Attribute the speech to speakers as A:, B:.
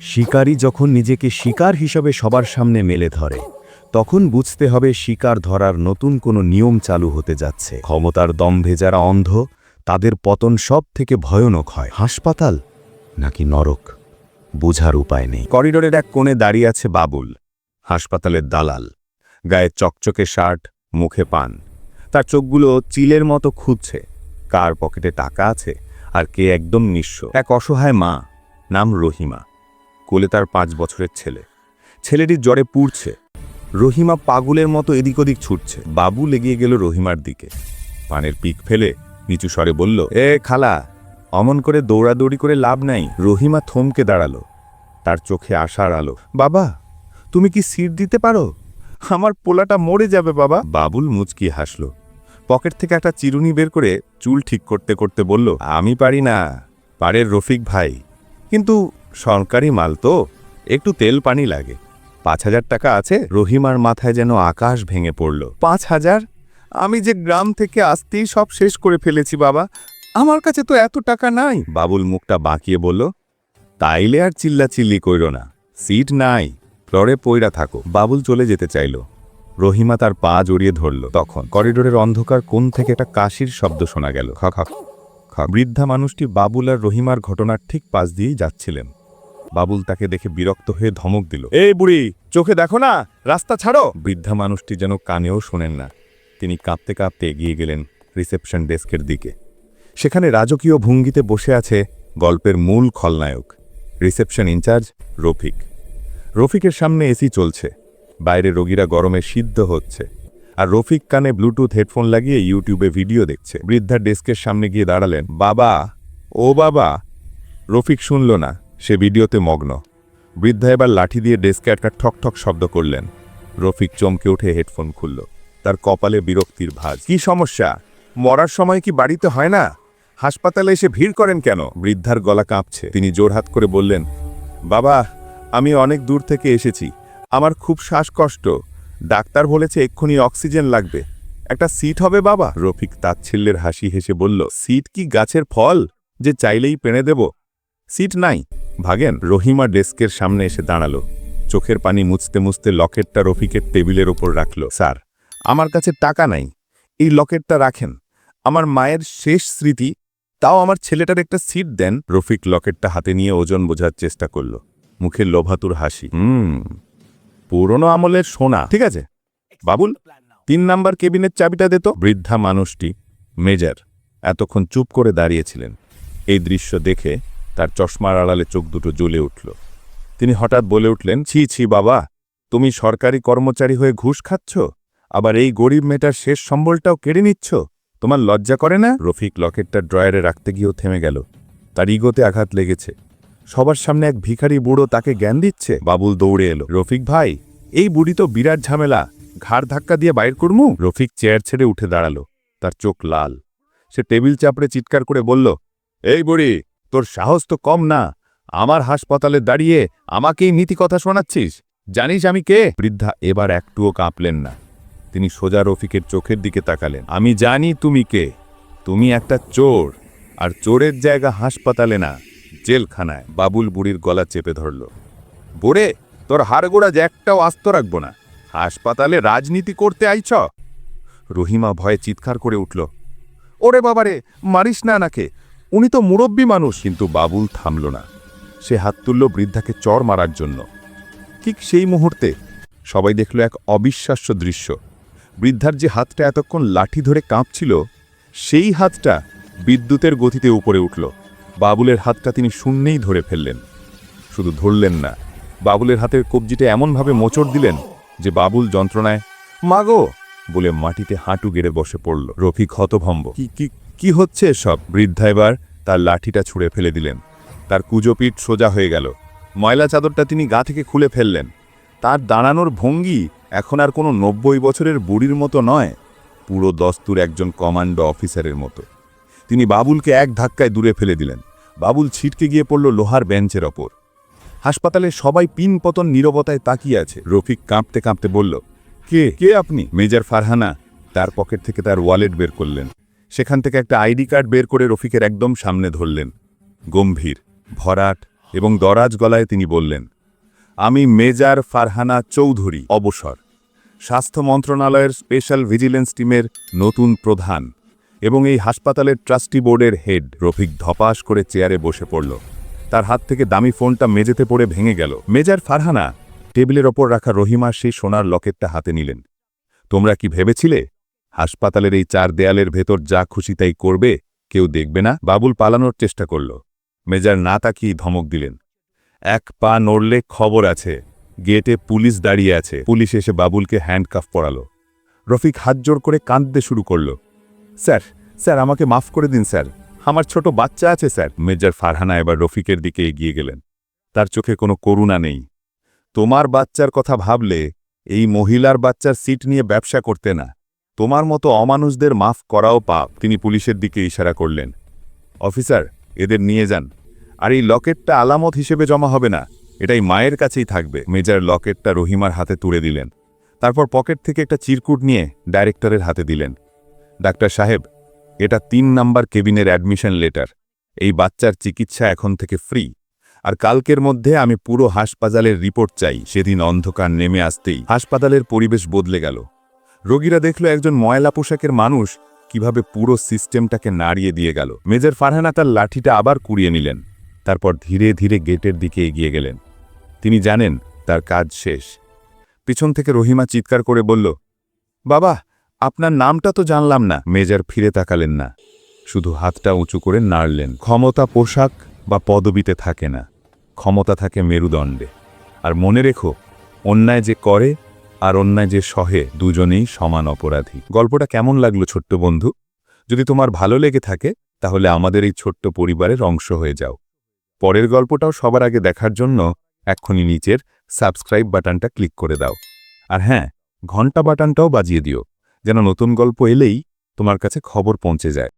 A: শিকারী যখন নিজেকে শিকার হিসাবে সবার সামনে মেলে ধরে, তখন বুঝতে হবে শিকার ধরার নতুন কোনো নিয়ম চালু হতে যাচ্ছে। ক্ষমতার দম্ভে যারা অন্ধ, তাদের পতন সব থেকে ভয়ানক হয়। হাসপাতাল নাকি নরক? বোঝার উপায় নেই। করিডোরের এক কোণে দাঁড়িয়ে আছে বাবুল, হাসপাতালের দালাল। গায়ে চকচকে শার্ট, মুখে পান। তার চোখগুলো চিলের মতো খুঁজছে, কার পকেটে টাকা আছে আর কে একদম নিঃস্ব। এক অসহায় মা, নাম রহিমা। কোলে তার পাঁচ বছরের ছেলে। ছেলেটির জ্বরে পুড়ছে। রহিমা পাগুলের মতো এদিক ওদিক ছুটছে। বাবু লেগিয়ে গেল রহিমার দিকে। পানের পিক ফেলে নিচু স্বরে বলল, এ খালা, অমন করে দৌড়াদৌড়ি করে লাভ নাই। রহিমা থমকে দাঁড়াল। তার চোখে আশার আলো। বাবা, তুমি কি সিট দিতে পারো? আমার পোলাটা মরে যাবে, বাবা। বাবুল মুচকি হাসল। পকেট থেকে একটা চিরুনি বের করে চুল ঠিক করতে করতে বলল, আমি পারি না, পারের রফিক ভাই। কিন্তু সরকারি মাল তো, একটু তেল পানি লাগে। পাঁচ হাজার টাকা আছে, রহিমার মাথায় যেন আকাশ ভেঙে পড়ল। পাঁচ হাজার? আমি যে গ্রাম থেকে আসতেই সব শেষ করে ফেলেছি, বাবা। আমার কাছে তো এত টাকা নাই। বাবুল মুখটা বাঁকিয়ে বলল, তাইলে আর চিল্লাচিল্লি কইর না। সিট নাই, ফ্লোরে পইরা থাকো। বাবুল চলে যেতে চাইল। রহিমা তার পা জড়িয়ে ধরল। তখন করিডোরের অন্ধকার কোন থেকে একটা কাশির শব্দ শোনা গেল। খা খা বৃদ্ধা মানুষটি বাবুল আর রহিমার ঘটনার ঠিক পাশ দিয়েই যাচ্ছিলেন। বাবুল তাকে দেখে বিরক্ত হয়ে ধমক দিল, এই বুড়ি, চোখে দেখো না, রাস্তা ছাড়ো! বৃদ্ধা মানুষটি যেন কানেও শোনেন না। তিনি কাঁপতে কাঁপতে এগিয়ে গেলেন রিসেপশন ডেস্কের দিকে। সেখানে রাজকীয় ভঙ্গিতে বসে আছে গল্পের মূল খলনায়ক, রিসেপশন ইনচার্জ রফিক। রফিকের সামনে এসি চলছে, বাইরে রোগীরা গরমে সিদ্ধ হচ্ছে, আর রফিক কানে ব্লুটুথ হেডফোন লাগিয়ে ইউটিউবে ভিডিও দেখছে। বৃদ্ধা ডেস্কের সামনে গিয়ে দাঁড়ালেন, বাবা, ও বাবা। রফিক শুনল না সে ভিডিওতে মগ্ন। বৃদ্ধা এবার লাঠি দিয়ে ডেস্কে একটা ঠক ঠক শব্দ করলেন। রফিক চমকে উঠে হেডফোন খুলল। তার কপালে বিরক্তির ভাঁজ। কি সমস্যা? মরার সময় কি বাড়িতে হয় না? হাসপাতালে এসে ভিড় করেন কেন? বৃদ্ধার গলা কাঁপছে। তিনি জোরহাত করে বললেন, বাবা, আমি অনেক দূর থেকে এসেছি। আমার খুব শ্বাসকষ্ট। ডাক্তার বলেছে এক্ষুনি অক্সিজেন লাগবে। একটা সিট হবে, বাবা? রফিক তাচ্ছিল্যের হাসি হেসে বলল, সিট কি গাছের ফল? যে চাইলেই পেনে দেব। সিট নাই। ভাগেন, রহিমা ডেস্কের সামনে এসে দাঁড়াল। চোখের পানি মুছতে মুছতে লকেটটা রফিকের টেবিলের ওপর রাখল। স্যার, আমার কাছে টাকা নাই। এই লকেটটা রাখেন। আমার মায়ের শেষ স্মৃতি, তাও আমার ছেলেটার একটা সিট দেন। রফিক লকেটটা হাতে নিয়ে ওজন বোঝার চেষ্টা করল। মুখে লোভাতুর হাসি। হুম, পুরনো আমলের সোনা। ঠিক আছে। বাবুল, তিন নাম্বার কেবিনের চাবিটা দে তো। বৃদ্ধা মানুষটি মেজর এতক্ষণ চুপ করে দাঁড়িয়েছিলেন এই দৃশ্য দেখে তার চশমার আড়ালে চোখ দুটো জ্বলে উঠল। তিনি হঠাৎ বলে উঠলেন, ছি ছি, বাবা, তুমি সরকারি কর্মচারী হয়ে ঘুষ খাচ্ছ? আবার এই গরিব মেয়েটার শেষ সম্বলটাও কেড়ে নিচ্ছ? তোমার লজ্জা করে না? রফিক লকেটটা ড্রয়ারে রাখতে গিয়েও থেমে গেল। তার ইগোতে আঘাত লেগেছে। সবার সামনে এক ভিখারি বুড়ো তাকে জ্ঞান দিচ্ছে। বাবুল দৌড়ে এলো। রফিক ভাই, এই বুড়ি তো বিরাট ঝামেলা। ঘাড় ধাক্কা দিয়ে বাইর করমু? রফিক চেয়ার ছেড়ে উঠে দাঁড়াল। তার চোখ লাল। সে টেবিল চাপড়ে চিৎকার করে বলল, এই বুড়ি তোর সাহস তো কম না। আমার হাসপাতালে দাঁড়িয়ে আমাকেই নীতি কথা শোনাচ্ছিস। জানিস আমি কে? বৃদ্ধা এবার একটুও কাঁপলেন না। তিনি সোজা রফিকের চোখের দিকে তাকালেন। আমি জানি তুমি কে। তুমি একটা চোর। আর চোরের জায়গা হাসপাতালে না, জেলখানায়। বাবুল বুড়ির গলা চেপে ধরল। বুড়ে তোর হাড়গোড়া যে একটাও আস্ত রাখব না। হাসপাতালে রাজনীতি করতে আইছ? রহিমা ভয়ে চিৎকার করে উঠল। ওরে বাবারে, মারিস না নাকে উনি তো মুরব্বী মানুষ। কিন্তু বাবুল থামল না। সে হাত তুলল বৃদ্ধাকে চর মারার জন্য। ঠিক সেই মুহূর্তে সবাই দেখল এক অবিশ্বাস্য দৃশ্য। বৃদ্ধার যে হাতটা এতক্ষণ লাঠি ধরে কাঁপছিল, সেই হাতটা বিদ্যুতের গতিতে উপরে উঠল। বাবুলের হাতটা তিনি শূন্যেই ধরে ফেললেন। শুধু ধরলেন না, বাবুলের হাতের কবজিটা এমনভাবে মোচড় দিলেন যে বাবুল যন্ত্রণায়, মাগো! বলে মাটিতে হাঁটু গেড়ে বসে পড়ল রফিক হতভম্ব। কি কি হচ্ছে সব বৃদ্ধা এবার তার লাঠিটা ছুঁড়ে ফেলে দিলেন। তার কুজোপিঠ সোজা হয়ে গেল। ময়লা চাদরটা তিনি গা থেকে খুলে ফেললেন। তার দাঁড়ানোর ভঙ্গি এখন আর কোনো নব্বই বছরের বুড়ির মতো নয়, পুরো দস্তুর একজন কমান্ডো অফিসারের মতো। তিনি বাবুলকে এক ধাক্কায় দূরে ফেলে দিলেন। বাবুল ছিটকে গিয়ে পড়ল লোহার বেঞ্চের ওপর। হাসপাতালে সবাই পিন পতন নীরবতায় তাকিয়ে আছে। রফিক কাঁপতে কাঁপতে বলল, কে? কে আপনি? মেজর ফারহানা। তার পকেট থেকে তার ওয়ালেট বের করলেন। সেখান থেকে একটা আইডি কার্ড বের করে রফিকের একদম সামনে ধরলেন। গম্ভীর, ভরাট এবং দরাজ গলায় তিনি বললেন, আমি মেজার ফারহানা চৌধুরী, অবসর। স্বাস্থ্য মন্ত্রণালয়ের স্পেশাল ভিজিলেন্স টিমের নতুন প্রধান এবং এই হাসপাতালের ট্রাস্টি বোর্ডের হেড। রফিক ধপাস করে চেয়ারে বসে পড়ল। তার হাত থেকে দামি ফোনটা মেঝেতে পড়ে ভেঙে গেল। মেজার ফারহানা? টেবিলের ওপর রাখা রহিমা সেই সোনার লকেটটা হাতে নিলেন। তোমরা কি ভেবেছিলে হাসপাতালের এই চার দেয়ালের ভেতর যা খুশি তাই করবে, কেউ দেখবে না। বাবুল পালানোর চেষ্টা করল। মেজার না তাকিয়ে ধমক দিলেন। এক পা নড়লে খবর আছে। গেটে পুলিশ দাঁড়িয়ে আছে। পুলিশ এসে বাবুলকে হ্যান্ডকাফ পরালো। রফিক হাত জোর করে কাঁদতে শুরু করল। স্যার স্যার, আমাকে মাফ করে দিন, স্যার। আমার ছোট বাচ্চা আছে, স্যার। মেজর ফারহানা এবার রফিকের দিকে এগিয়ে গেলেন। তার চোখে কোনো করুণা নেই। তোমার বাচ্চার কথা ভাবলে এই মহিলার বাচ্চার সিট নিয়ে ব্যবসা করতে না। তোমার মতো অমানুষদের মাফ করাও পাপ, তিনি পুলিশের দিকে ইশারা করলেন। অফিসার, এদের নিয়ে যান। আর এই লকেটটা আলামত হিসেবে জমা হবে না, এটাই মায়ের কাছেই থাকবে, মেজার লকেটটা রহিমার হাতে তুলে দিলেন। তারপর পকেট থেকে একটা চিরকুট নিয়ে ডাইরেক্টরের হাতে দিলেন। ডাক্তার সাহেব, এটা তিন নাম্বার কেবিনের অ্যাডমিশন লেটার। এই বাচ্চার চিকিৎসা এখন থেকে ফ্রি। আর কালকের মধ্যে আমি পুরো হাসপাতালের রিপোর্ট চাই, সেদিন অন্ধকার নেমে আসতেই হাসপাতালের পরিবেশ বদলে গেল। রোগীরা দেখল একজন ময়লা পোশাকের মানুষ কীভাবে পুরো সিস্টেমটাকে নাড়িয়ে দিয়ে গেল। মেজর ফারহানা তার লাঠিটা আবার কুড়িয়ে নিলেন, তারপর ধীরে ধীরে গেটের দিকে এগিয়ে গেলেন। তিনি জানেন তার কাজ শেষ। পিছন থেকে রহিমা চিৎকার করে বলল, বাবা, আপনার নামটা তো জানলাম না। মেজর ফিরে তাকালেন না, শুধু হাতটা উঁচু করে নাড়লেন। ক্ষমতা পোশাক বা পদবিতে থাকে না, ক্ষমতা থাকে মেরুদণ্ডে। আর মনে রেখো, অন্যায় যে করে আর অন্যায় যে সহে দুজনেই সমান অপরাধী। গল্পটা কেমন লাগল ছোট্ট বন্ধু? যদি তোমার ভালো লেগে থাকে, তাহলে আমাদের এই ছোট্ট পরিবারের অংশ হয়ে যাও। পরের গল্পটাও সবার আগে দেখার জন্য এক্ষুনি নিচের সাবস্ক্রাইব বাটনটা ক্লিক করে দাও। আর হ্যাঁ ঘণ্টা বাটনটাও বাজিয়ে দিও, যেন নতুন গল্প এলেই তোমার কাছে খবর পৌঁছে যায়।